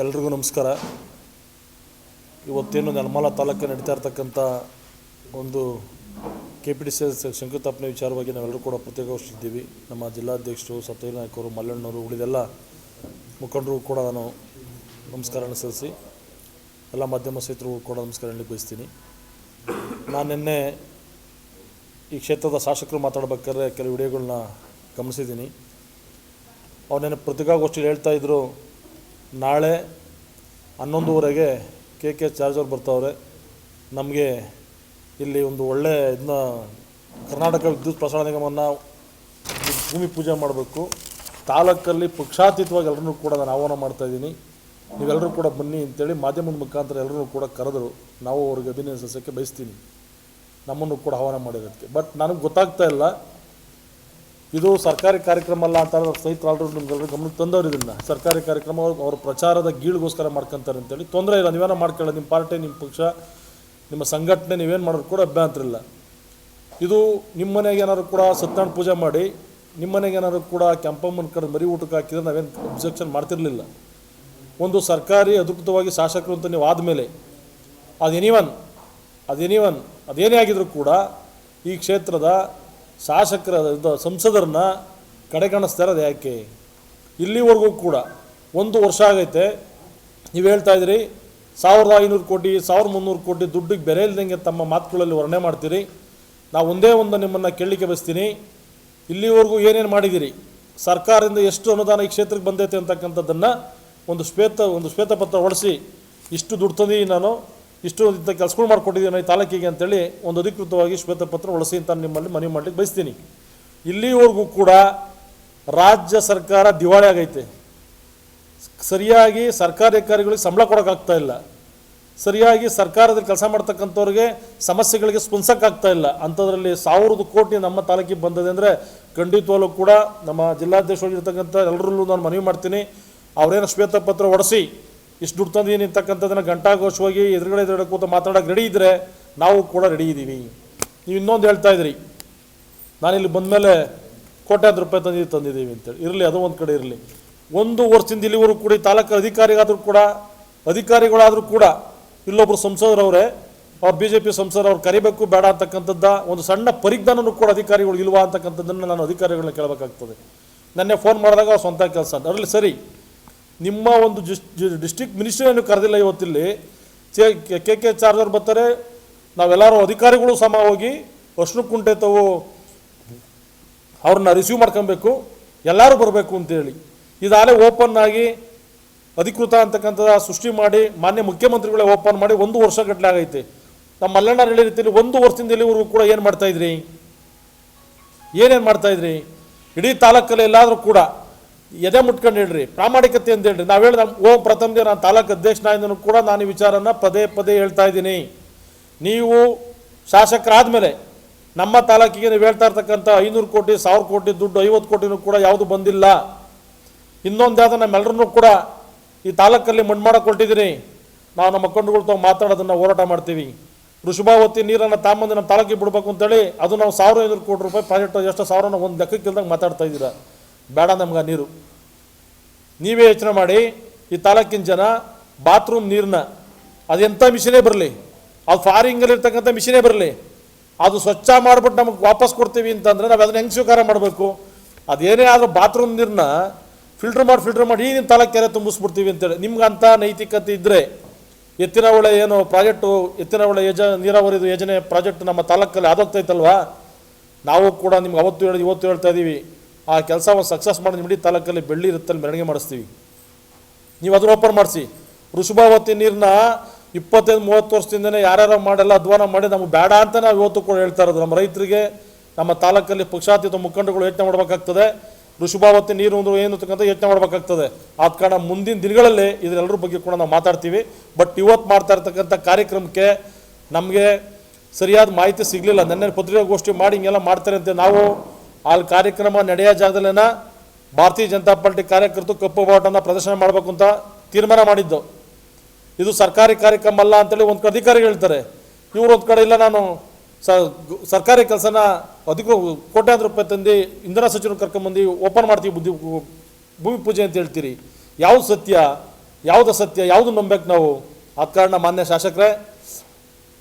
ಎಲ್ರಿಗೂ ನಮಸ್ಕಾರ. ಇವತ್ತೇನು ನೆಲಮಲ ತಾಲೂಕು ನಡೀತಾ ಇರ್ತಕ್ಕಂಥ ಒಂದು ಕೆ ಪಿ ಡಿ ಸಿ ಶಂಕುಸ್ಥಾಪನೆ ವಿಚಾರವಾಗಿ ನಾವೆಲ್ಲರೂ ಕೂಡ ಪ್ರತ್ಯೇಕಗೊಳಿಸಿದ್ದೀವಿ ನಮ್ಮ ಜಿಲ್ಲಾಧ್ಯಕ್ಷರು ಸತ್ಯ ನಾಯಕರು ಮಲ್ಲಣ್ಣವರು ಉಳಿದೆಲ್ಲ ಮುಖಂಡರು ಕೂಡ ನಾನು ನಮಸ್ಕಾರನ ಸಲ್ಲಿಸಿ, ಎಲ್ಲ ಮಾಧ್ಯಮ ಸ್ನೇಹಿತರು ಕೂಡ ನಮಸ್ಕಾರ ಹೇಳಿ ಬಯಸ್ತೀನಿ ನಾನು ನಿನ್ನೆ ಈ ಕ್ಷೇತ್ರದ ಶಾಸಕರು ಮಾತಾಡ್ಬೇಕಾದ್ರೆ ಕೆಲವು ವಿಡಿಯೋಗಳನ್ನ ಗಮನಿಸಿದ್ದೀನಿ. ಅವನೇನು ಪತ್ರಿಕಾಗೋಷ್ಠಿಯಲ್ಲಿ ಹೇಳ್ತಾ ಇದ್ರು ನಾಳೆ ಹನ್ನೊಂದುವರೆಗೆ ಕೆ ಕೆ ಚಾರ್ಜರ್ ಬರ್ತವ್ರೆ. ನಮಗೆ ಇಲ್ಲಿ ಒಂದು ಒಳ್ಳೆ ಇದನ್ನ ಕರ್ನಾಟಕ ವಿದ್ಯುತ್ ಪ್ರಸಾರ ನಿಗಮವನ್ನು ಭೂಮಿ ಪೂಜೆ ಮಾಡಬೇಕು. ತಾಲೂಕಲ್ಲಿ ಪಕ್ಷಾತೀತವಾಗಿ ಎಲ್ಲರನ್ನೂ ಕೂಡ ನಾನು ಆಹ್ವಾನ ಮಾಡ್ತಾಯಿದ್ದೀನಿ ನೀವೆಲ್ಲರೂ ಕೂಡ ಬನ್ನಿ ಅಂತೇಳಿ ಮಾಧ್ಯಮದ ಮುಖಾಂತರ ಎಲ್ಲರೂ ಕೂಡ ಕರೆದರು. ನಾವು ಅವ್ರಿಗೆ ಅಭಿನಯಿಸೋಕ್ಕೆ ಬಯಸ್ತೀನಿ. ನಮ್ಮನ್ನು ಕೂಡ ಆಹ್ವಾನ ಮಾಡಿರೋದಕ್ಕೆ. ಬಟ್ ನನಗೆ ಗೊತ್ತಾಗ್ತಾ ಇಲ್ಲ. ಇದು ಸರ್ಕಾರಿ ಕಾರ್ಯಕ್ರಮ ಅಲ್ಲ ಅಂತ ಸ್ನೇಹಿತರು ನಿಮ್ಗೆಲ್ಲರೂ ಗಮನಕ್ಕೆ ತಂದವರು ಇದನ್ನ. ಸರ್ಕಾರಿ ಕಾರ್ಯಕ್ರಮ ಅವರು ಪ್ರಚಾರದ ಗೀಳಿಗೋಸ್ಕರ ಮಾಡ್ಕೊಂತಾರೆ ಅಂತೇಳಿ. ತೊಂದರೆ ಇಲ್ಲ, ನೀವೇನೋ ಮಾಡ್ಕೊಳ್ಳಿ, ನಿಮ್ಮ ಪಾರ್ಟಿ, ನಿಮ್ಮ ಪಕ್ಷ, ನಿಮ್ಮ ಸಂಘಟನೆ ನೀವೇನು ಮಾಡೋದು ಕೂಡ ಅಭ್ಯಂತರ ಇಲ್ಲ. ಇದು ನಿಮ್ಮ ಮನೆಗೆ ಏನಾದ್ರು ಕೂಡ ಸತ್ಯನಾರಾಯಣ ಪೂಜೆ ಮಾಡಿ, ನಿಮ್ಮ ಮನೆಗೆ ಏನಾದ್ರು ಕೂಡ ಕೆಂಪಮ್ಮನ ಕಡೆ ಮರಿ ಊಟಕ್ಕೆ ಹಾಕಿದ್ರೆ ನಾವೇನು ಅಬ್ಜೆಕ್ಷನ್ ಮಾಡ್ತಿರಲಿಲ್ಲ. ಒಂದು ಸರ್ಕಾರಿ ಅಧಿಕೃತವಾಗಿ ಶಾಸಕರು ಅಂತ ನೀವು ಆದಮೇಲೆ ಅದು ಎನಿವನ್ ಅದು ಎನಿವನ್ ಅದೇನೇ ಆಗಿದ್ರು ಕೂಡ ಈ ಕ್ಷೇತ್ರದ ಶಾಸಕರ ಸಂಸದರನ್ನ ಕಡೆಗಣಿಸ್ತಾ ಇರೋದು ಯಾಕೆ? ಇಲ್ಲಿವರೆಗೂ ಕೂಡ ಒಂದು ವರ್ಷ ಆಗೈತೆ. ನೀವು ಹೇಳ್ತಾ ಇದ್ದೀರಿ, ಸಾವಿರದ ಐನೂರು ಕೋಟಿ, ಸಾವಿರದ ಮುನ್ನೂರು ಕೋಟಿ ದುಡ್ಡಿಗೆ ಬೆಲೆ ಇಲ್ದಂಗೆ ತಮ್ಮ ಮಾತುಗಳಲ್ಲಿ ವರ್ಣೆ ಮಾಡ್ತೀರಿ. ನಾವು ಒಂದೇ ಒಂದು ನಿಮ್ಮನ್ನು ಕೇಳಲಿಕ್ಕೆ ಬಯಸ್ತೀನಿ. ಇಲ್ಲಿವರೆಗೂ ಏನೇನು ಮಾಡಿದ್ದೀರಿ? ಸರ್ಕಾರದಿಂದ ಎಷ್ಟು ಅನುದಾನ ಈ ಕ್ಷೇತ್ರಕ್ಕೆ ಬಂದೈತೆ ಅಂತಕ್ಕಂಥದ್ದನ್ನು ಒಂದು ಶ್ವೇತ, ಒಂದು ಶ್ವೇತಪತ್ರ ಹೊಡೆಸಿ ಇಷ್ಟು ದುಡ್ಡು ತಂದೀನಿ ನಾನು. ಇಷ್ಟು ಇಂಥ ಕೆಲಸಗಳು ಮಾಡಿಕೊಟ್ಟಿದ್ದೀನಿ ಈ ತಾಲೂಕಿಗೆ ಅಂತೇಳಿ ಒಂದು ಅಧಿಕೃತವಾಗಿ ಶ್ವೇತಪತ್ರ ಹೊಡಿಸಿ ಅಂತ ನಿಮ್ಮಲ್ಲಿ ಮನವಿ ಮಾಡಲಿಕ್ಕೆ ಬಯಸ್ತೀನಿ. ಇಲ್ಲಿವರೆಗೂ ಕೂಡ ರಾಜ್ಯ ಸರ್ಕಾರ ದಿವಾಳಿ ಆಗೈತೆ. ಸರಿಯಾಗಿ ಸರ್ಕಾರಿ ಅಧಿಕಾರಿಗಳಿಗೆ ಸಂಬಳ ಕೊಡೋಕ್ಕಾಗ್ತಾ ಇಲ್ಲ. ಸರಿಯಾಗಿ ಸರ್ಕಾರದಲ್ಲಿ ಕೆಲಸ ಮಾಡ್ತಕ್ಕಂಥವ್ರಿಗೆ ಸಮಸ್ಯೆಗಳಿಗೆ ಸ್ಪಂದಿಸೋಕ್ಕಾಗ್ತಾ ಇಲ್ಲ. ಅಂಥದ್ರಲ್ಲಿ ಸಾವಿರದ ಕೋಟಿ ನಮ್ಮ ತಾಲೂಕಿಗೆ ಬಂದಿದೆ ಅಂದರೆ ಖಂಡಿತವಾಗ್ಲೂ ಕೂಡ ನಮ್ಮ ಜಿಲ್ಲಾಧ್ಯಕ್ಷರಾಗಿರ್ತಕ್ಕಂಥ ಎಲ್ಲರಲ್ಲೂ ನಾನು ಮನವಿ ಮಾಡ್ತೀನಿ. ಅವರೇನು ಶ್ವೇತಪತ್ರ ಹೊಡಿಸಿ ಇಷ್ಟು ದುಡ್ಡು ತಂದೀನಿ ಅಂತಕ್ಕಂಥದ್ದನ್ನು ಗಂಟಾಘೋಷವಾಗಿ ಎದುರುಗಡೆ ಎದುರುಗಡೆ ಕೂತ ಮಾತಾಡೋಕೆ ರೆಡಿ ಇದ್ದರೆ ನಾವು ಕೂಡ ರೆಡಿ ಇದ್ದೀವಿ ನೀವು ಇನ್ನೊಂದು ಹೇಳ್ತಾ ಇದ್ರಿ. ನಾನಿಲ್ಲಿ ಬಂದಮೇಲೆ ಕೋಟ್ಯಾಂತರ ರೂಪಾಯಿ ತಂದಿದ್ದು ತಂದಿದ್ದೀವಿ ಅಂತೇಳಿ. ಇರಲಿ, ಅದು ಒಂದು ಕಡೆ ಇರಲಿ. ಒಂದು ವರ್ಷದಿಂದ ಇಲ್ಲಿವರೆಗೂ ಕೂಡ ತಾಲೂಕು ಅಧಿಕಾರಿಗಾದರೂ ಕೂಡ, ಅಧಿಕಾರಿಗಳಾದರೂ ಕೂಡ ಇಲ್ಲೊಬ್ಬರು ಸಂಸದರವರೇ, ಅವ್ರು ಬಿ ಜೆ ಪಿ ಸಂಸದರವ್ರು ಕರಿಬೇಕು, ಬೇಡ ಅಂತಕ್ಕಂಥದ್ದ ಒಂದು ಸಣ್ಣ ಪರಿಜ್ಞಾನನೂ ಕೂಡ ಅಧಿಕಾರಿಗಳು ಇಲ್ವಾ ಅಂತಕ್ಕಂಥದ್ದನ್ನು ನಾನು ಅಧಿಕಾರಿಗಳನ್ನ ಕೇಳಬೇಕಾಗ್ತದೆ. ನನ್ನೆ ಫೋನ್ ಮಾಡಿದಾಗ ಅವ್ರು ಸ್ವಂತ ಕೆಲಸ ಅದರಲ್ಲಿ ಸರಿ ನಿಮ್ಮ ಒಂದು ಡಿಸ್ಟ್ರಿಕ್ಟ್ ಮಿನಿಸ್ಟ್ರಿಯನ್ನು ಕರೆದಿಲ್ಲ ಇವತ್ತಿಲ್ಲಿ. ಕೆ ಕೆ ಚಾರ್ಜರ್ ಬರ್ತಾರೆ. ನಾವೆಲ್ಲರೂ ಅಧಿಕಾರಿಗಳು ಸಮ ಹೋಗಿ ಕುಂಟೆ ತಾವು ಅವ್ರನ್ನ ರಿಸೀವ್ ಮಾಡ್ಕೊಬೇಕು. ಎಲ್ಲರೂ ಬರಬೇಕು ಅಂತೇಳಿ. ಇದಾಗಲೇ ಓಪನ್ ಆಗಿ ಅಧಿಕೃತ ಅಂತಕ್ಕಂಥದ್ದು ಸೃಷ್ಟಿ ಮಾಡಿ ಮಾನ್ಯ ಮುಖ್ಯಮಂತ್ರಿಗಳೇ ಓಪನ್ ಮಾಡಿ ಒಂದು ವರ್ಷ ಗಟ್ಟಲೆ ಆಗೈತೆ. ನಮ್ಮ ಮಲ್ಲಣ್ಣ ಹೇಳಿ ರೀತಿಯಲ್ಲಿ ಒಂದು ವರ್ಷದಿಂದ ಇಲ್ಲಿವರೆಗೂ ಕೂಡ ಏನು ಮಾಡ್ತಾಯಿದ್ರಿ ಏನೇನು ಮಾಡ್ತಾಯಿದ್ರಿ ಇಡೀ ತಾಲೂಕಲ್ಲಿ ಎಲ್ಲಾದರೂ ಕೂಡ ಎದೆ ಮುಟ್ಕೊಂಡು ಹೇಳ್ರಿ, ಪ್ರಾಮಾಣಿಕತೆ ಅಂತ ಹೇಳ್ರಿ. ನಾವು ಹೇಳಿದ, ಓಂ ದಿನ ನಾನು ತಾಲೂಕು ಅಧ್ಯಕ್ಷನಾಗಿದ್ದನು ಕೂಡ ನಾನು ಈ ವಿಚಾರನ ಪದೇ ಪದೇ ಹೇಳ್ತಾ ಇದ್ದೀನಿ. ನೀವು ಶಾಸಕರಾದಮೇಲೆ ನಮ್ಮ ತಾಲೂಕಿಗೆ ನೀವು ಹೇಳ್ತಾ ಇರ್ತಕ್ಕಂಥ ಐನೂರು ಕೋಟಿ, ಸಾವಿರ ಕೋಟಿ ದುಡ್ಡು, ಐವತ್ತು ಕೋಟಿನೂ ಕೂಡ ಯಾವುದು ಬಂದಿಲ್ಲ. ಇನ್ನೊಂದು ನಮ್ಮೆಲ್ಲರೂ ಕೂಡ ಈ ತಾಲೂಕಲ್ಲಿ ಮಣ್ಣು ಮಾಡಕ್ಕೆ ಹೊರಟಿದ್ದೀನಿ ನಾವು ನಮ್ಮ ಮುಖಂಡಗಳು ತಾವು ಮಾತಾಡೋದನ್ನು ಹೋರಾಟ ಮಾಡ್ತೀವಿ. ಋಷಭಾವತಿ ನೀರನ್ನು ತಾಂಬಂದು ನಮ್ಮ ತಾಲೂಕಿಗೆ ಬಿಡಬೇಕು ಅಂತೇಳಿ, ಅದು ನಾವು ಸಾವಿರ ಐನೂರು ಕೋಟಿ ರೂಪಾಯಿ ಪ್ರಾಜೆಕ್ಟ್ ಎಷ್ಟು ಸಾವಿರನ ಒಂದು ಲೆಕ್ಕಕ್ಕಿಲ್ದಂಗೆ ಮಾತಾಡ್ತಾ ಇದ್ದೀರಾ. ಬೇಡ ನಮ್ಗೆ ನೀರು. ನೀವೇ ಯೋಚನೆ ಮಾಡಿ, ಈ ತಾಲೂಕಿನ ಜನ ಬಾತ್ರೂಮ್ ನೀರನ್ನ ಅದೆಂಥ ಮಿಷಿನೇ ಬರಲಿ. ಅದು ಫಾರಿಂಗಲ್ಲಿ ಇರ್ತಕ್ಕಂಥ ಮಿಷಿನೇ ಬರಲಿ. ಅದು ಸ್ವಚ್ಛ ಮಾಡಿಬಿಟ್ಟು ನಮಗೆ ವಾಪಸ್ ಕೊಡ್ತೀವಿ ಅಂತಂದರೆ ನಾವು ಅದನ್ನು ಹೆಂಗೆ ಸ್ವೀಕಾರ ಮಾಡಬೇಕು? ಅದೇನೇ ಆದರೂ ಬಾತ್ರೂಮ್ ನೀರನ್ನ ಫಿಲ್ಟ್ರ್ ಮಾಡಿ ಫಿಲ್ಟ್ರ್ ಮಾಡಿ ಈ ನಿಮ್ಮ ತಾಲೂಕು ಕೆರೆ ತುಂಬಿಸ್ಬಿಡ್ತೀವಿ ಅಂತೇಳಿ. ನಿಮ್ಗೆ ಅಂಥ ನೈತಿಕತೆ ಇದ್ದರೆ ಎತ್ತಿನ ಹೊಳೆ ಏನು ಪ್ರಾಜೆಕ್ಟು ಎತ್ತಿನ ಹೊಳೆ ಯೋಜ, ನೀರಾವರಿ ಯೋಜನೆ ಪ್ರಾಜೆಕ್ಟ್ ನಮ್ಮ ತಾಲೂಕಲ್ಲಿ ಆದೋಗ್ತೈತಲ್ವಾ? ನಾವು ಕೂಡ ನಿಮ್ಗೆ ಅವತ್ತು ಹೇಳಿ, ಇವತ್ತು ಹೇಳ್ತಾ ಇದ್ದೀವಿ ಆ ಕೆಲಸವನ್ನು ಸಕ್ಸಸ್ ಮಾಡಿ ನಿಮ್ಮ ಇಡೀ ತಾಲೂಕಲ್ಲಿ ಬೆಳ್ಳಿ ಇರುತ್ತಲ್ಲಿ ಮೆರವಣಿಗೆ ಮಾಡಿಸ್ತೀವಿ. ನೀವು ಅದನ್ನು ಓಪನ್ ಮಾಡಿಸಿ. ಋಷಭಾವತಿ ನೀರನ್ನ ಇಪ್ಪತ್ತೈದು, ಮೂವತ್ತು ವರ್ಷದಿಂದನೇ ಯಾರ್ಯಾರು ಮಾಡಲ್ಲ, ಅಧ್ವಾನ ಮಾಡಿ ನಮ್ಗೆ ಬೇಡ ಅಂತ ನಾವು ಇವತ್ತು ಕೂಡ ಹೇಳ್ತಾ ಇರೋದು. ನಮ್ಮ ರೈತರಿಗೆ, ನಮ್ಮ ತಾಲೂಕಲ್ಲಿ ಪಕ್ಷಾತೀತ ಮುಖಂಡಗಳು ಯೋಚನೆ ಮಾಡಬೇಕಾಗ್ತದೆ. ಋಷಭಾವತಿ ನೀರು ಅಂದ್ರೆ ಏನು ಅಂತಕ್ಕಂಥ ಯೋಚನೆ ಮಾಡಬೇಕಾಗ್ತದೆ. ಆದ ಕಾರಣ ಮುಂದಿನ ದಿನಗಳಲ್ಲಿ ಇದರೆಲ್ಲರ ಬಗ್ಗೆ ಕೂಡ ನಾವು ಮಾತಾಡ್ತೀವಿ. ಬಟ್ ಇವತ್ತು ಮಾಡ್ತಾ ಇರ್ತಕ್ಕಂಥ ಕಾರ್ಯಕ್ರಮಕ್ಕೆ ನಮಗೆ ಸರಿಯಾದ ಮಾಹಿತಿ ಸಿಗಲಿಲ್ಲ. ನೆನ್ನೆ ಪತ್ರಿಕಾಗೋಷ್ಠಿ ಮಾಡಿ ಹಿಂಗೆಲ್ಲ ಮಾಡ್ತಾರೆ ಅಂತ ನಾವು ಅಲ್ಲಿ ಕಾರ್ಯಕ್ರಮ ನಡೆಯೋ ಜಾಗದಲ್ಲೇನ ಭಾರತೀಯ ಜನತಾ ಪಾರ್ಟಿ ಕಾರ್ಯಕರ್ತರು ಕಪ್ಪು ಬಾಟನ್ನು ಪ್ರದರ್ಶನ ಮಾಡಬೇಕು ಅಂತ ತೀರ್ಮಾನ ಮಾಡಿದ್ದು. ಇದು ಸರ್ಕಾರಿ ಕಾರ್ಯಕ್ರಮ ಅಲ್ಲ ಅಂತೇಳಿ ಒಂದು ಕಡೆ ಅಧಿಕಾರಿಗಳು ಹೇಳ್ತಾರೆ. ಇವರು ಒಂದು ಕಡೆ ಇಲ್ಲ, ನಾನು ಸ ಸರ್ಕಾರಿ ಕೆಲಸನ ಅಧಿಕೃತ ಕೋಟ್ಯಾಂತರ ರೂಪಾಯಿ ತಂದು ಇಂಧನ ಸಚಿವರು ಕರ್ಕೊಂಬಂದು ಓಪನ್ ಮಾಡ್ತೀವಿ ಬುದ್ಧಿ ಭೂಮಿ ಪೂಜೆ ಅಂತ ಹೇಳ್ತೀರಿ. ಯಾವುದು ಸತ್ಯ ಯಾವುದು ಸತ್ಯ ಯಾವುದು ನಂಬೇಕು ನಾವು? ಆದ ಕಾರಣ ಮಾನ್ಯ ಶಾಸಕರೇ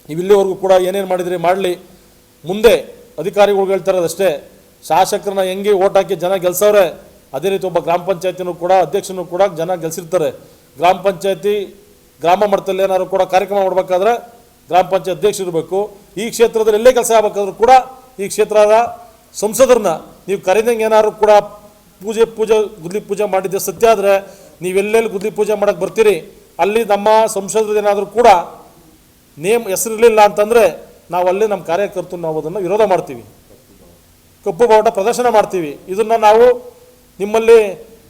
ನೀವು ಇಲ್ಲಿವರೆಗೂ ಕೂಡ ಏನೇನು ಮಾಡಿದ್ರಿ ಮಾಡಲಿ. ಮುಂದೆ ಅಧಿಕಾರಿಗಳು ಹೇಳ್ತಾರದಷ್ಟೇ ಶಾಸಕರನ್ನ ಹೆಂಗೆ ಓಟ್ ಹಾಕಿ ಜನ ಗೆಲ್ಸವ್ರೆ? ಅದೇ ರೀತಿ ಒಬ್ಬ ಗ್ರಾಮ ಪಂಚಾಯತಿನೂ ಕೂಡ, ಅಧ್ಯಕ್ಷನೂ ಕೂಡ ಜನ ಗೆಲ್ಸಿರ್ತಾರೆ. ಗ್ರಾಮ ಪಂಚಾಯತಿ, ಗ್ರಾಮ ಮಟ್ಟದಲ್ಲಿ ಏನಾದ್ರು ಕೂಡ ಕಾರ್ಯಕ್ರಮ ಮಾಡಬೇಕಾದ್ರೆ ಗ್ರಾಮ ಪಂಚಾಯತ್ ಅಧ್ಯಕ್ಷ ಇರಬೇಕು. ಈ ಕ್ಷೇತ್ರದಲ್ಲಿ ಎಲ್ಲೇ ಕೆಲಸ ಆಗಬೇಕಾದ್ರೂ ಕೂಡ ಈ ಕ್ಷೇತ್ರದ ಸಂಸದರನ್ನ ನೀವು ಕರೆದಂಗೆ ಏನಾದ್ರು ಕೂಡ ಪೂಜೆ ಪೂಜೆ, ಗುದ್ಲಿ ಪೂಜೆ ಮಾಡಿದ್ದೆ ಸತ್ಯ ಆದರೆ ನೀವೆಲ್ಲೆಲ್ಲಿ ಗುದ್ಲಿ ಪೂಜೆ ಮಾಡೋಕ್ಕೆ ಬರ್ತೀರಿ? ಅಲ್ಲಿ ನಮ್ಮ ಸಂಸದರು ಏನಾದರೂ ಕೂಡ ನೇಮ್ ಹೆಸರಿರಲಿಲ್ಲ ಅಂತಂದರೆ ನಾವು ಅಲ್ಲಿ ನಮ್ಮ ಕಾರ್ಯಕರ್ತರು ನಾವು ಅದನ್ನು ವಿರೋಧ ಮಾಡ್ತೀವಿ. ಕಪ್ಪು ಬಾವುಟ ಪ್ರದರ್ಶನ ಮಾಡ್ತೀವಿ. ಇದನ್ನು ನಾವು ನಿಮ್ಮಲ್ಲಿ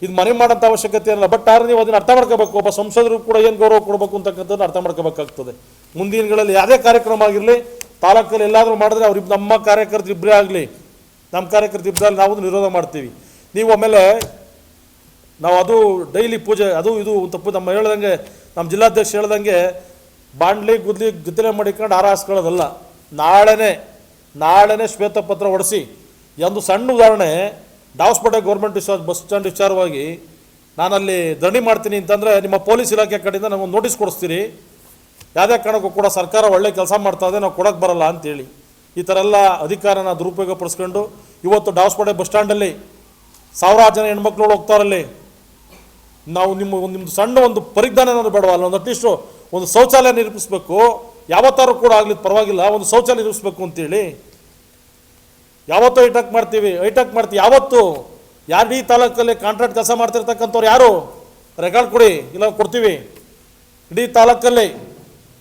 ಇದು ಮನೆ ಮಾಡೋಂಥ ಅವಶ್ಯಕತೆ ಇಲ್ಲ ಬಟ್ ಆದ್ರೆ ನೀವು ಅದನ್ನು ಅರ್ಥ ಮಾಡ್ಕೋಬೇಕು. ಒಬ್ಬ ಸಂಸದರು ಕೂಡ ಏನು ಗೌರವ ಕೊಡಬೇಕು ಅಂತಕ್ಕಂಥದ್ದು ಅರ್ಥ ಮಾಡ್ಕೋಬೇಕಾಗ್ತದೆ. ಮುಂದಿನ ದಿನಗಳಲ್ಲಿ ಯಾವುದೇ ಕಾರ್ಯಕ್ರಮ ಆಗಿರಲಿ, ತಾಲೂಕಲ್ಲಿ ಎಲ್ಲಾದರೂ ಮಾಡಿದ್ರೆ ಅವ್ರಿಬ್ ನಮ್ಮ ಕಾರ್ಯಕರ್ತರು ಇಬ್ಬರೇ ಆಗಲಿ, ನಮ್ಮ ಕಾರ್ಯಕರ್ತರು ಇಬ್ಬರಲ್ಲಿ ನಾವು ನಿರೋಧ ಮಾಡ್ತೀವಿ. ನೀವು ಆಮೇಲೆ ನಾವು ಅದು ಡೈಲಿ ಪೂಜೆ, ಅದು ಇದು ತಪ್ಪು ನಮ್ಮ ಹೇಳ್ದಂಗೆ, ನಮ್ಮ ಜಿಲ್ಲಾಧ್ಯಕ್ಷ ಹೇಳ್ದಂಗೆ ಬಾಂಡ್ಲಿ, ಗುದ್ಲಿ, ಗುದ್ದಲೆ ಮಾಡಿಕೊಂಡು ಹಾರ ಹಾಸ್ಕೊಳ್ಳೋದಲ್ಲ ನಾಳೆನೇ ನಾಳೆನೇ ಶ್ವೇತಪತ್ರ ಹೊಡಿಸಿ ಒಂದು ಸಣ್ಣ ಉದಾಹರಣೆ ಡಾವಸ್ಪೇಟೆ ಗೌರ್ಮೆಂಟ್ ಡಿಸ್ಚಾರ್ಜ್ ಬಸ್ ಸ್ಟ್ಯಾಂಡ್ ವಿಚಾರವಾಗಿ ನಾನಲ್ಲಿ ಧರಣಿ ಮಾಡ್ತೀನಿ ಅಂತಂದರೆ ನಿಮ್ಮ ಪೊಲೀಸ್ ಇಲಾಖೆ ಕಡೆಯಿಂದ ನಮಗೆ ನೋಟಿಸ್ ಕೊಡಿಸ್ತೀರಿ. ಯಾವುದೇ ಕಾರಣಕ್ಕೂ ಕೂಡ ಸರ್ಕಾರ ಒಳ್ಳೆ ಕೆಲಸ ಮಾಡ್ತಾ ಇದೆ, ನಾವು ಕೊಡೋಕ್ಕೆ ಬರಲ್ಲ ಅಂತೇಳಿ. ಈ ಥರ ಎಲ್ಲ ಅಧಿಕಾರನ ದುರುಪಯೋಗ ಪಡಿಸ್ಕೊಂಡು ಇವತ್ತು ಡಾವಸ್ಪೇಟೆ ಬಸ್ ಸ್ಟ್ಯಾಂಡಲ್ಲಿ ಸಾವಿರಾರು ಜನ ಹೆಣ್ಮಕ್ಳು ಹೋಗ್ತಾರಲ್ಲಿ. ನಾವು ನಿಮ್ಮ ಒಂದು ನಿಮ್ಮದು ಸಣ್ಣ ಒಂದು ಪರಿಜ್ಞಾನ ಏನಾದ್ರು ಬೇಡವಲ್ಲ ಒಂದು ಅಟ್ಲೀಸ್ಟು ಒಂದು ಶೌಚಾಲಯ ನಿರ್ಮಿಸಬೇಕು ಯಾವತ್ತಾರು ಕೂಡ ಆಗಲಿ ಪರವಾಗಿಲ್ಲ, ಒಂದು ಶೌಚಾಲಯ ನಿರ್ಮಿಸಬೇಕು ಅಂತೇಳಿ. ಯಾವತ್ತೂ ಐಟಕ್ ಮಾಡ್ತೀವಿ ಐಟಕ್ ಮಾಡ್ತೀವಿ, ಯಾವತ್ತು. ಯಾರು ಈ ತಾಲೂಕಲ್ಲಿ ಕಾಂಟ್ರಾಕ್ಟ್ ಕೆಲಸ ಮಾಡ್ತಿರ್ತಕ್ಕಂಥವ್ರು ಯಾರು? ರೆಕಾರ್ಡ್ ಕೊಡಿ, ಇಲ್ಲ ಕೊಡ್ತೀವಿ. ಇಡೀ ತಾಲೂಕಲ್ಲಿ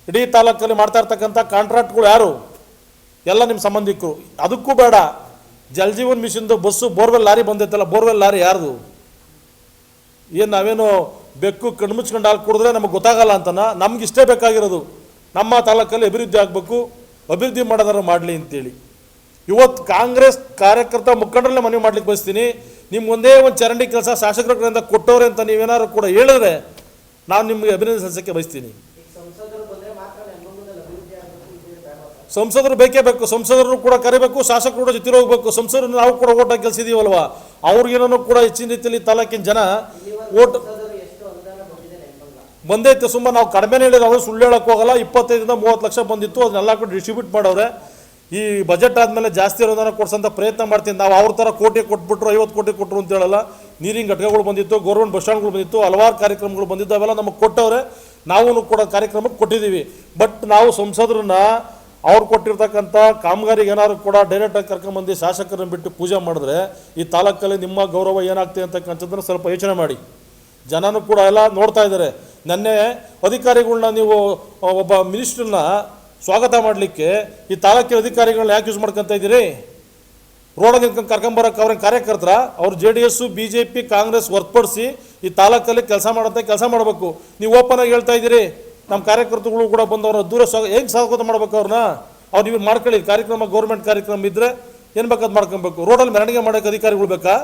ಇಡೀ ತಾಲೂಕಲ್ಲಿ ಮಾಡ್ತಾ ಇರ್ತಕ್ಕಂಥ ಕಾಂಟ್ರಾಕ್ಟ್ಗಳು ಯಾರು? ಎಲ್ಲ ನಿಮ್ಮ ಸಂಬಂಧಿಕರು. ಅದಕ್ಕೂ ಬೇಡ. ಜಲಜೀವನ್ ಮಿಷನ್ದು ಬಸ್ಸು ಬೋರ್ವೆಲ್ ಲಾರಿ ಬಂದೈತಲ್ಲ, ಬೋರ್ವೆಲ್ ಲಾರಿ ಯಾರ್ದು? ಏನು ನಾವೇನು ಬೆಕ್ಕು ಕಣ್ಮುಚ್ಕೊಂಡು ಹಾಲು ಕುಡಿದ್ರೆ ನಮಗೆ ಗೊತ್ತಾಗಲ್ಲ ಅಂತನ? ನಮ್ಗೆ ಇಷ್ಟೇ ಬೇಕಾಗಿರೋದು. ನಮ್ಮ ತಾಲೂಕಲ್ಲಿ ಅಭಿವೃದ್ಧಿ ಆಗಬೇಕು, ಅಭಿವೃದ್ಧಿ ಮಾಡೋದಾರ ಮಾಡಲಿ ಅಂತೇಳಿ. ಇವತ್ತು ಕಾಂಗ್ರೆಸ್ ಕಾರ್ಯಕರ್ತ ಮುಖಂಡರಲ್ಲೇ ಮನವಿ ಮಾಡ್ಲಿಕ್ಕೆ ಬಯಸ್ತೀನಿ. ನಿಮ್ಗೆ ಒಂದೇ ಚರಂಡಿ ಕೆಲಸ ಶಾಸಕರ ಕಡೆಯಿಂದ ಕೊಟ್ಟವ್ರೆ ಅಂತ ನೀವೇನಾದ್ರು ಕೂಡ ಹೇಳಿದ್ರೆ ನಾನು ನಿಮಗೆ ಅಭಿನಂದನೆ ಸಲ್ಲಿಸಕ್ಕೆ ಬಯಸ್ತೀನಿ. ಸಂಸದರು ಬೇಕೇ ಬೇಕು. ಸಂಸದರು ಕೂಡ ಕರಿಬೇಕು, ಶಾಸಕರು ಕೂಡ ಜೊತೆ ಹೋಗ್ಬೇಕು. ಸಂಸದರು ನಾವು ಕೂಡ ಓಟ್ ಹಾಕಿ ಗೆಲ್ಸಿದೀವಲ್ವಾ? ಅವ್ರಿಗೇನೋ ಕೂಡ ಹೆಚ್ಚಿನ ರೀತಿಯಲ್ಲಿ ತಾಲೂಕಿನ ಜನ ಓಟ್ ಬಂದೈತೆ ಸುಮ್ಮನೆ ನಾವು ಕಡಿಮೆ ಹೇಳಿದ್ರೆ, ಅವರು ಸುಳ್ಳು ಹೇಳೋಕ್ಕೋಗಲ್ಲ ಇಪ್ಪತ್ತೈದರಿಂದ ಮೂವತ್ತು ಲಕ್ಷ ಬಂದಿತ್ತು. ಅದನ್ನೆಲ್ಲ ಕೂಡ ಡಿಸ್ಟ್ರಿಬ್ಯೂಟ್ ಮಾಡವ್ರೆ. ಈ ಬಜೆಟ್ ಆದಮೇಲೆ ಜಾಸ್ತಿ ಅನುದಾನ ಕೊಡ್ಸೋಂಥ ಪ್ರಯತ್ನ ಮಾಡ್ತೀನಿ. ನಾವು ಅವ್ರ ಥರ ಕೋಟಿ ಕೊಟ್ಬಿಟ್ರು, ಐವತ್ತು ಕೋಟಿ ಕೊಟ್ಟರು ಅಂತ ಹೇಳಲ್ಲ. ನೀರಿನ ಘಟಕಗಳು ಬಂದಿತ್ತು ಗೌರ್ಮೆಂಟ್ ಬಸ್ ಸ್ಟ್ಯಾಂಡ್ಗಳು ಬಂದಿತ್ತು, ಹಲವಾರು ಕಾರ್ಯಕ್ರಮಗಳು ಬಂದಿದ್ದು, ಅವೆಲ್ಲ ನಮಗೆ ಕೊಟ್ಟವ್ರೆ. ನಾವು ಕೂಡ ಕಾರ್ಯಕ್ರಮಕ್ಕೆ ಕೊಟ್ಟಿದ್ದೀವಿ. ಬಟ್ ನಾವು ಸಂಸದರನ್ನ ಅವ್ರು ಕೊಟ್ಟಿರ್ತಕ್ಕಂಥ ಕಾಮಗಾರಿಗೆ ಏನಾದ್ರು ಕೂಡ ಡೈರೆಕ್ಟಾಗಿ ಕರ್ಕೊಂಬಂದು ಶಾಸಕರನ್ನ ಬಿಟ್ಟು ಪೂಜೆ ಮಾಡಿದ್ರೆ ಈ ತಾಲೂಕಲ್ಲಿ ನಿಮ್ಮ ಗೌರವ ಏನಾಗ್ತದೆ ಅಂತಕ್ಕಂಥದ್ದನ್ನು ಸ್ವಲ್ಪ ಯೋಚನೆ ಮಾಡಿ. ಜನನೂ ಕೂಡ ಎಲ್ಲ ನೋಡ್ತಾ ಇದ್ದಾರೆ. ನೆನ್ನೆ ಅಧಿಕಾರಿಗಳನ್ನ ನೀವು ಒಬ್ಬ ಮಿನಿಸ್ಟ್ರನ್ನ ಸ್ವಾಗತ ಮಾಡಲಿಕ್ಕೆ ಈ ತಾಲೂಕಿನ ಅಧಿಕಾರಿಗಳನ್ನ ಯಾಕೆ ಯೂಸ್ ಮಾಡ್ಕೊತಾ ಇದ್ದೀರಿ? ರೋಡಲ್ಲಿ ಕರ್ಕೊಂಬರಕ್ಕೆ ಅವ್ರ ಕಾರ್ಯಕರ್ತರ? ಅವ್ರು J D S B J P Congress ಹೊರತುಪಡಿಸಿ ಈ ತಾಲೂಕಲ್ಲಿ ಕೆಲಸ ಮಾಡೋಂಥ ಕೆಲಸ ಮಾಡಬೇಕು. ನೀವು ಓಪನ್ ಆಗಿ ಹೇಳ್ತಾ ಇದ್ದೀರಿ. ನಮ್ಮ ಕಾರ್ಯಕರ್ತರುಗಳು ಕೂಡ ಬಂದು ಅವ್ರನ್ನ ದೂರ ಸ್ವಾಗ, ಹೆಂಗೆ ಸ್ವಾಗತ ಮಾಡ್ಬೇಕು ಅವ್ರನ್ನ ಅವ್ರು ನೀವು ಮಾಡ್ಕೊಳ್ಳಿ ಕಾರ್ಯಕ್ರಮ ಗೌರ್ಮೆಂಟ್ ಕಾರ್ಯಕ್ರಮ ಇದ್ದರೆ ಏನು ಬೇಕಾದ್ ಮಾಡ್ಕೊಬೇಕು. ರೋಡಲ್ಲಿ ಮೆರವಣಿಗೆ ಮಾಡೋಕೆ ಅಧಿಕಾರಿಗಳು ಬೇಕಾ?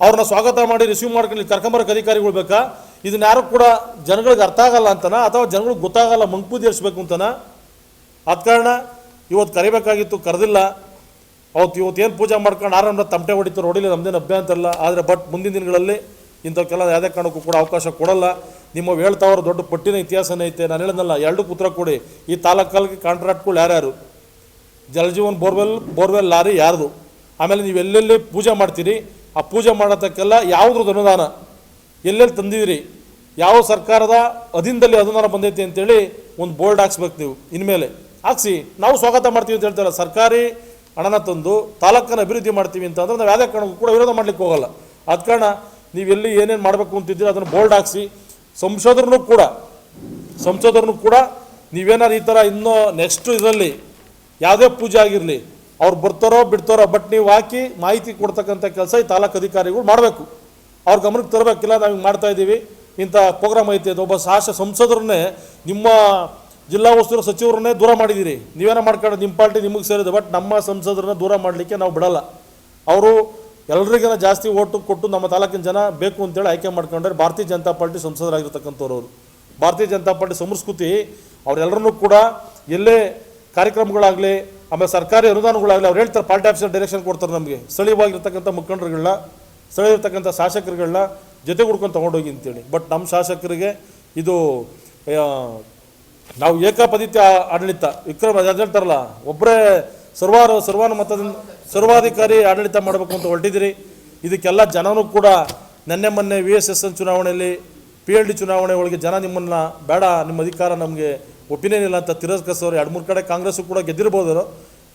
ಅವ್ರನ್ನ ಸ್ವಾಗತ ಮಾಡಿ ರಿಸೀವ್ ಮಾಡ್ಕೊಳ್ಳಿ ಕರ್ಕೊಂಬರಕ್ಕೆ ಅಧಿಕಾರಿಗಳು ಬೇಕಾ? ಇದನ್ನ ಯಾರು ಕೂಡ ಜನಗಳಿಗೆ ಅರ್ಥ ಆಗಲ್ಲ ಅಂತನ? ಅಥವಾ ಜನಗಳಿಗೆ ಗೊತ್ತಾಗಲ್ಲ ಮಂಕ್ಪೂದಿ ಏರಿಸ್ಬೇಕು ಅಂತನ? ಆದ ಕಾರಣ ಇವತ್ತು ಕರಿಬೇಕಾಗಿತ್ತು, ಕರೆದಿಲ್ಲ. ಅವತ್ತು ಇವತ್ತು ಏನು ಪೂಜೆ ಮಾಡ್ಕೊಂಡು ಆರಾಮ ತಮಟೆ ಹೊಡಿತು ಹೊಡಿಲಿ ನಮ್ದೇನು ಅಭ್ಯಂತರ ಇಲ್ಲ. ಆದರೆ ಬಟ್ ಮುಂದಿನ ದಿನಗಳಲ್ಲಿ ಇಂಥವಕ್ಕೆಲ್ಲ ಯಾವುದೇ ಕಾರಣಕ್ಕೂ ಕೂಡ ಅವಕಾಶ ಕೊಡಲ್ಲ. ನಿಮ್ಮ ಹೇಳ್ತಾವ್ರ ದೊಡ್ಡ ಪಟ್ಟಿನ ಇತಿಹಾಸನೇ ಐತೆ. ನಾನು ಹೇಳಿದ್ನಲ್ಲ ಎರಡು ಉತ್ತರ ಕೊಡಿ. ಈ ತಾಲೂಕಲ್ಲಿ ಕಾಂಟ್ರಾಕ್ಟ್ಗಳು ಯಾರ್ಯಾರು? ಜಲಜೀವನ್ ಬೋರ್ವೆಲ್ ಬೋರ್ವೆಲ್ ಲಾರಿ ಯಾರ್ದು? ಆಮೇಲೆ ನೀವು ಎಲ್ಲೆಲ್ಲಿ ಪೂಜೆ ಮಾಡ್ತೀರಿ? ಆ ಪೂಜೆ ಮಾಡೋದಕ್ಕೆಲ್ಲ ಯಾವುದ್ರದ್ದು ಅನುದಾನ? ಎಲ್ಲೆಲ್ಲಿ ತಂದಿದ್ದೀರಿ? ಯಾವ ಸರ್ಕಾರದ ಅಧೀನದಲ್ಲಿ ಅನುದಾನ ಬಂದೈತಿ ಅಂತೇಳಿ ಒಂದು ಬೋರ್ಡ್ ಹಾಕ್ಸ್ಬೇಕು ನೀವು, ಇನ್ಮೇಲೆ. ಹಾಕ್ಸಿ, ನಾವು ಸ್ವಾಗತ ಮಾಡ್ತೀವಿ ಅಂತ ಹೇಳ್ತಾರೆ ಸರ್ಕಾರಿ ಹಣನ ತಂದು ತಾಲೂಕನ್ನು ಅಭಿವೃದ್ಧಿ ಮಾಡ್ತೀವಿ ಅಂತಂದ್ರೆ ನಾವು ಯಾವುದೇ ಕಾರಣಕ್ಕೂ ಕೂಡ ವಿರೋಧ ಮಾಡ್ಲಿಕ್ಕೆ ಹೋಗಲ್ಲ. ಆದ ಕಾರಣ ನೀವು ಎಲ್ಲಿ ಏನೇನು ಮಾಡಬೇಕು ಅಂತಿದ್ದೀರಿ ಅದನ್ನು ಬೋಲ್ಡ್ ಹಾಕ್ಸಿ ಸಂಸದರನ್ನು ಕೂಡ ಸಂಸದರನ್ನು ಕೂಡ ನೀವೇನಾರು ಈ ಥರ ಇನ್ನೂ ನೆಕ್ಸ್ಟ್ ಇದರಲ್ಲಿ ಯಾವುದೇ ಪೂಜೆ ಆಗಿರಲಿ, ಅವ್ರು ಬರ್ತಾರೋ ಬಿಡ್ತಾರೋ ಬಟ್ ನೀವು ಹಾಕಿ ಮಾಹಿತಿ ಕೊಡ್ತಕ್ಕಂಥ ಕೆಲಸ ಈ ತಾಲೂಕು ಅಧಿಕಾರಿಗಳು ಮಾಡಬೇಕು. ಅವ್ರ ಗಮನಕ್ಕೆ ತರಬೇಕಿಲ್ಲ, ನಾವು ಹಿಂಗೆ ಮಾಡ್ತಾ ಇದ್ದೀವಿ. ಇಂಥ ಪ್ರೋಗ್ರಾಮ್ ಐತೆ, ಅದು ಒಬ್ಬ ಸಾಹಸ ಸಂಸದರನ್ನೇ ನಿಮ್ಮ ಜಿಲ್ಲಾ ಉಸ್ತುವಾರಿ ಸಚಿವರನ್ನೇ ದೂರ ಮಾಡಿದ್ದೀರಿ. ನೀವೇನೋ ಮಾಡ್ಕೊಂಡು ನಿಮ್ಮ ಪಾರ್ಟಿ ನಿಮಗೆ ಸೇರಿದೆ ಬಟ್ ನಮ್ಮ ಸಂಸದರನ್ನ ದೂರ ಮಾಡಲಿಕ್ಕೆ ನಾವು ಬಿಡಲ್ಲ. ಅವರು ಎಲ್ರಿಗಿನ ಜಾಸ್ತಿ ಓಟು ಕೊಟ್ಟು ನಮ್ಮ ತಾಲೂಕಿನ ಜನ ಬೇಕು ಅಂತೇಳಿ ಆಯ್ಕೆ ಮಾಡ್ಕೊಂಡ್ರೆ ಭಾರತೀಯ ಜನತಾ ಪಾರ್ಟಿ ಸಂಸದರಾಗಿರ್ತಕ್ಕಂಥವ್ರು. ಅವರು ಭಾರತೀಯ ಜನತಾ ಪಾರ್ಟಿ ಸಂಸ್ಕೃತಿ ಅವರೆಲ್ಲರನ್ನೂ ಕೂಡ ಎಲ್ಲೇ ಕಾರ್ಯಕ್ರಮಗಳಾಗಲಿ, ಆಮೇಲೆ ಸರ್ಕಾರಿ ಅನುದಾನಗಳಾಗಲಿ ಅವ್ರು ಹೇಳ್ತಾರೆ, ಪಾರ್ಟಿ ಆಫೀಸರ್ ಡೈರೆಕ್ಷನ್ ಕೊಡ್ತಾರೆ ನಮಗೆ. ಸ್ಥಳೀಯವಾಗಿರ್ತಕ್ಕಂಥ ಮುಖಂಡರುಗಳನ್ನ ಸ್ಥಳೀಯರ್ತಕ್ಕಂಥ ಶಾಸಕರುಗಳನ್ನ ಜೊತೆ ಹುಡ್ಕೊಂಡು ತೊಗೊಂಡೋಗಿ ಅಂತೇಳಿ. ಬಟ್ ನಮ್ಮ ಶಾಸಕರಿಗೆ ಇದು ನಾವು ಏಕಾಪದಿತ್ಯ ಆಡಳಿತ, ವಿಕ್ರಮ ಅದು ಹೇಳ್ತಾರಲ್ಲ ಒಬ್ಬರೇ ಸರ್ವಾರು ಸರ್ವಾನುಮತದಿಂದ ಸರ್ವಾಧಿಕಾರಿ ಆಡಳಿತ ಮಾಡಬೇಕು ಅಂತ ಹೊರಟಿದ್ದೀರಿ. ಇದಕ್ಕೆಲ್ಲ ಜನನೂ ಕೂಡ ನೆನ್ನೆ ಮೊನ್ನೆ ವಿ ಎಸ್ ಎಸ್ ಎನ್ ಚುನಾವಣೆಯಲ್ಲಿ ಪಿ ಎಲ್ ಡಿ ಚುನಾವಣೆ ಒಳಗೆ ಜನ ನಿಮ್ಮನ್ನು ಬೇಡ, ನಿಮ್ಮ ಅಧಿಕಾರ ನಮಗೆ ಒಪಿನಿಯನ್ ಇಲ್ಲ ಅಂತ ತಿರಸ್ಕರಿಸೋರು ಎರಡು ಮೂರು ಕಡೆ ಕಾಂಗ್ರೆಸ್ಸು ಕೂಡ ಗೆದ್ದಿರ್ಬೋದು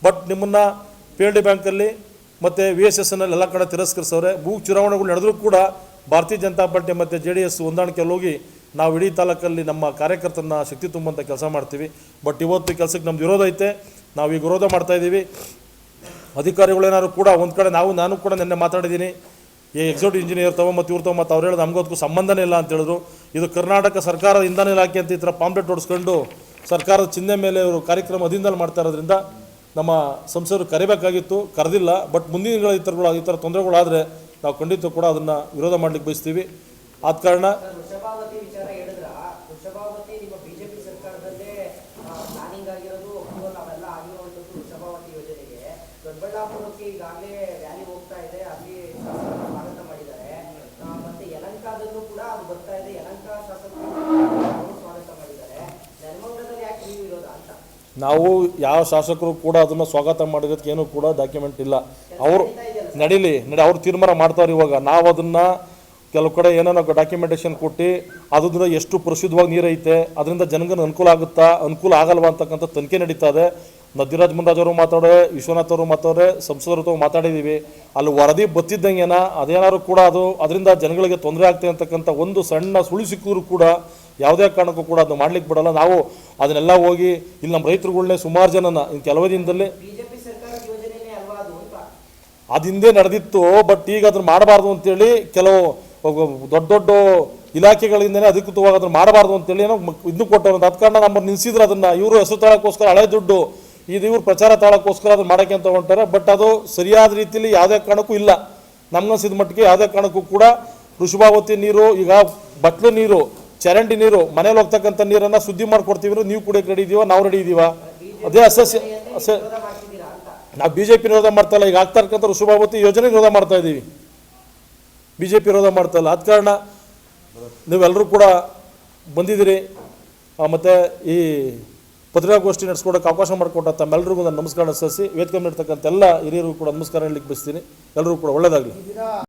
ಬಟ್ ನಿಮ್ಮನ್ನು ಪಿ ಎಲ್ ಡಿ ಬ್ಯಾಂಕಲ್ಲಿ ಮತ್ತು ವಿ ಎಸ್ ಎಸ್ ಎನ್ನಲ್ಲಿ ಎಲ್ಲ ಕಡೆ ತಿರಸ್ಕರಿಸೋರೆ ಭೂ ಚುನಾವಣೆಗಳು ನಡೆದರೂ ಕೂಡ ಭಾರತೀಯ ಜನತಾ ಪಾರ್ಟಿ ಮತ್ತು ಜೆ ಡಿ ಎಸ್ ಹೊಂದಾಣಿಕೆಯಲ್ಲಿ ಹೋಗಿ ನಾವು ಇಡೀ ತಾಲೂಕಲ್ಲಿ ನಮ್ಮ ಕಾರ್ಯಕರ್ತರನ್ನ ಶಕ್ತಿ ತುಂಬುವಂಥ ಕೆಲಸ ಮಾಡ್ತೀವಿ. ಬಟ್ ಇವತ್ತು ಕೆಲಸಕ್ಕೆ ನಮ್ದು ವಿರೋಧ ಐತೆ. ನಾವು ಈಗ ವಿರೋಧ ಮಾಡ್ತಾ ಇದ್ದೀವಿ. ಅಧಿಕಾರಿಗಳೇನಾದ್ರು ಕೂಡ ಒಂದು ಕಡೆ ನಾವು, ನಾನು ಕೂಡ ನಿನ್ನೆ ಮಾತಾಡಿದ್ದೀನಿ. ಈ ಎಕ್ಸಿಕ್ಯೂಟಿವ್ ಇಂಜಿನಿಯರ್ ತಗೋ ಮತ್ತು ಇವ್ರು ತಗೋ ಮತ್ತು ಅವ್ರು ಹೇಳೋದು ನಮಗೋದಕ್ಕೂ ಸಂಬಂಧನೇ ಇಲ್ಲ ಅಂತ ಹೇಳಿದ್ರು. ಇದು ಕರ್ನಾಟಕ ಸರ್ಕಾರದ ಇಂಧನ ಇಲಾಖೆ ಅಂತ ಈ ಥರ ಪಾಂಪ್ಲೆಟ್ ಹೊಡಿಸ್ಕೊಂಡು ಸರ್ಕಾರದ ಚಿಹ್ನೆ ಮೇಲೆ ಇವರು ಕಾರ್ಯಕ್ರಮ ಅಧೀನದಲ್ಲಿ ಮಾಡ್ತಾ ಇರೋದ್ರಿಂದ ನಮ್ಮ ಸಂಸದರು ಕರಿಬೇಕಾಗಿತ್ತು, ಕರೆದಿಲ್ಲ. ಬಟ್ ಮುಂದಿನ ಈ ಥರಗಳು ಈ ಥರ ತೊಂದರೆಗಳಾದರೆ ನಾವು ಖಂಡಿತ ಕೂಡ ಅದನ್ನು ವಿರೋಧ ಮಾಡ್ಲಿಕ್ಕೆ ಬಯಸ್ತೀವಿ. ಆದ ಕಾರಣ ಸರ್ ವೃಷಭಾವತಿ ವಿಚಾರ ಹೇಳಿದ್ರ ವೃಷಭಾವತಿ ನಿಮ್ಮ ಬಿಜೆಪಿ ಸರ್ಕಾರದಲ್ಲೇ ಪ್ಲಾನಿಂಗ್ ಆಗಿರೋದು ಅಪ್ರೂವಲ್ ಅವೆಲ್ಲ ಆಗಿರುವಂತದ್ದು ವೃಷಭಾವತಿ ಯೋಜನೆಗೆ ದೊಡ್ಡಬಳ್ಳಾಪುರಕ್ಕೆ ಈಗಾಗಲೇ ವ್ಯಾಲಿ ಹೋಗ್ತಾ ಇದೆ ಅಲ್ಲಿ ಶಾಸಕರು ಸ್ವಾಗತ ಮಾಡಿದ್ದಾರೆ. ಮತ್ತೆ ಯಲಂಕಾದಲ್ಲೂ ಕೂಡ ಅದು ಬರ್ತಾ ಇದೆ. ಯಲಂಕ ಶಾಸಕರು ಸ್ವಾಗತ ಮಾಡಿದ್ದಾರೆ. ನೆಲಮಂಗಲದಲ್ಲಿ ಯಾಕೆ ನೀವು ಇರೋದ ಅಂತ. ನಾವು ಯಾವ ಶಾಸಕರು ಕೂಡ ಅದನ್ನು ಸ್ವಾಗತ ಮಾಡಿದಕ್ಕೆ ಏನು ಕೂಡ ಡಾಕ್ಯುಮೆಂಟ್ ಇಲ್ಲ. ಅವರು ನಡೀಲಿ ನಡಿ ಅವ್ರು ತೀರ್ಮಾನ ಮಾಡ್ತಾರೆ ಇವಾಗ. ನಾವು ಅದನ್ನು ಕೆಲವು ಕಡೆ ಏನೇನೋ ಡಾಕ್ಯುಮೆಂಟೇಶನ್ ಕೊಟ್ಟು ಅದರಿಂದ ಎಷ್ಟು ಪ್ರಸಿದ್ಧವಾಗಿ ನೀರೈತೆ ಅದರಿಂದ ಜನಗನ ಅನುಕೂಲ ಆಗುತ್ತಾ ಅನುಕೂಲ ಆಗಲ್ವಾ ಅಂತಕ್ಕಂಥ ತನಿಖೆ ನಡೀತಾ ಇದೆ. ನದಿರಾಜ್ ಮುನ್ರಾಜ್ ಅವರು ಮಾತಾಡೋರೆ ವಿಶ್ವನಾಥ್ ಅವರು ಮಾತಾಡೋರೆ ಸಂಸದರು ತಾವು ಮಾತಾಡಿದ್ದೀವಿ ಅಲ್ಲಿ ವರದಿ ಬತ್ತಿದ್ದಂಗೆನ ಅದೇನಾದ್ರು ಕೂಡ ಅದು ಅದರಿಂದ ಜನಗಳಿಗೆ ತೊಂದರೆ ಆಗ್ತದೆ ಅಂತಕ್ಕಂಥ ಒಂದು ಸಣ್ಣ ಸುಳಿ ಸಿಕ್ಕಿದ್ರು ಕೂಡ ಯಾವುದೇ ಕಾರಣಕ್ಕೂ ಕೂಡ ಅದು ಮಾಡ್ಲಿಕ್ಕೆ ಬಿಡಲ್ಲ. ನಾವು ಅದನ್ನೆಲ್ಲ ಹೋಗಿ ಇಲ್ಲಿ ನಮ್ಮ ರೈತರುಗಳನ್ನೇ ಸುಮಾರು ಜನನ ಇನ್ನು ಕೆಲವೇ ದಿನದಲ್ಲಿ ಅದು ಅಂತ? ಹಿಂದೆ ನಡೆದಿತ್ತು ಬಟ್ ಈಗ ಅದನ್ನ ಮಾಡಬಾರ್ದು ಅಂತೇಳಿ ಕೆಲವು ದೊಡ್ಡ ದೊಡ್ಡ ಇಲಾಖೆಗಳಿಂದನೇ ಅಧಿಕೃತವಾಗಿ ಅದನ್ನ ಮಾಡಬಾರ್ದು ಅಂತೇಳಿ ಏನೋ ಇದನ್ನು ಕೊಟ್ಟರು ಅದ ಕಾರಣ ನಮ್ಮನ್ನು ನಿಲ್ಸಿದ್ರು ಅದನ್ನು ಇವರು ಹೆಸರು ತಾಳಕ್ಕೋಸ್ಕರ ಹಳೆ ದುಡ್ಡು ಇದು ಇವ್ರು ಪ್ರಚಾರ ತಾಳಕ್ಕೋಸ್ಕರ ಅದನ್ನ ಮಾಡೋಕ್ಕೆ ಅಂತ ಹೊಂಟಾರೆ, ಬಟ್ ಅದು ಸರಿಯಾದ ರೀತಿಯಲ್ಲಿ ಯಾವುದೇ ಕಾರಣಕ್ಕೂ ಇಲ್ಲ. ನಮ್ಗನ್ಸಿದ ಮಟ್ಟಿಗೆ ಯಾವುದೇ ಕಾರಣಕ್ಕೂ ಕೂಡ ಋಷಭಾವತಿ ನೀರು, ಈಗ ಬಟ್ಲು ನೀರು, ಚರಂಡಿ ನೀರು, ಮನೇಲಿ ಹೋಗ್ತಕ್ಕಂಥ ನೀರನ್ನು ಸುದ್ದಿ ಮಾಡಿಕೊಡ್ತೀವಿ ನೀವು ಕುಡಿಯೋಕೆ ರೆಡಿ ಇದೀವ, ನಾವು ರೆಡಿ ಇದೀವ. ಅದೇ ಅಸಸ್ಯ ಅಸ ನಾವು ಬಿ ಜೆ ಪಿ ವಿರೋಧ ಮಾಡ್ತಾ ಇಲ್ಲ, ಈಗ ಆಗ್ತಾ ವೃಷಭಾವತಿ ಯೋಜನೆ ವಿರೋಧ ಮಾಡ್ತಾ ಇದ್ದೀವಿ. ಬಿ ಜೆ ಪಿ ವಿರೋಧ ಮಾಡ್ತಾ ಇಲ್ಲ. ಆದ ಕಾರಣ ನೀವೆಲ್ಲರೂ ಕೂಡ ಬಂದಿದ್ದೀರಿ. ಮತ್ತೆ ಈ ಪತ್ರಿಕಾಗೋಷ್ಠಿ ನಡೆಸ್ಕೊಡೋಕೆ ಅವಕಾಶ ಮಾಡಿಕೊಟ್ಟ ತಮ್ಮೆಲ್ಲರಿಗೂ ನಾನು ನಮಸ್ಕಾರ ಸಲ್ಲಿಸಿ, ವೇದಿಕೆ ಮೇಲೆ ಇರ್ತಕ್ಕಂಥ ಎಲ್ಲ ಹಿರಿಯರಿಗೂ ಕೂಡ ನಮಸ್ಕಾರ ಹೇಳಲಿಕ್ಕೆ ಬಯಸ್ತೀನಿ. ಎಲ್ಲರಿಗೂ ಕೂಡ ಒಳ್ಳೆಯದಾಗಲಿ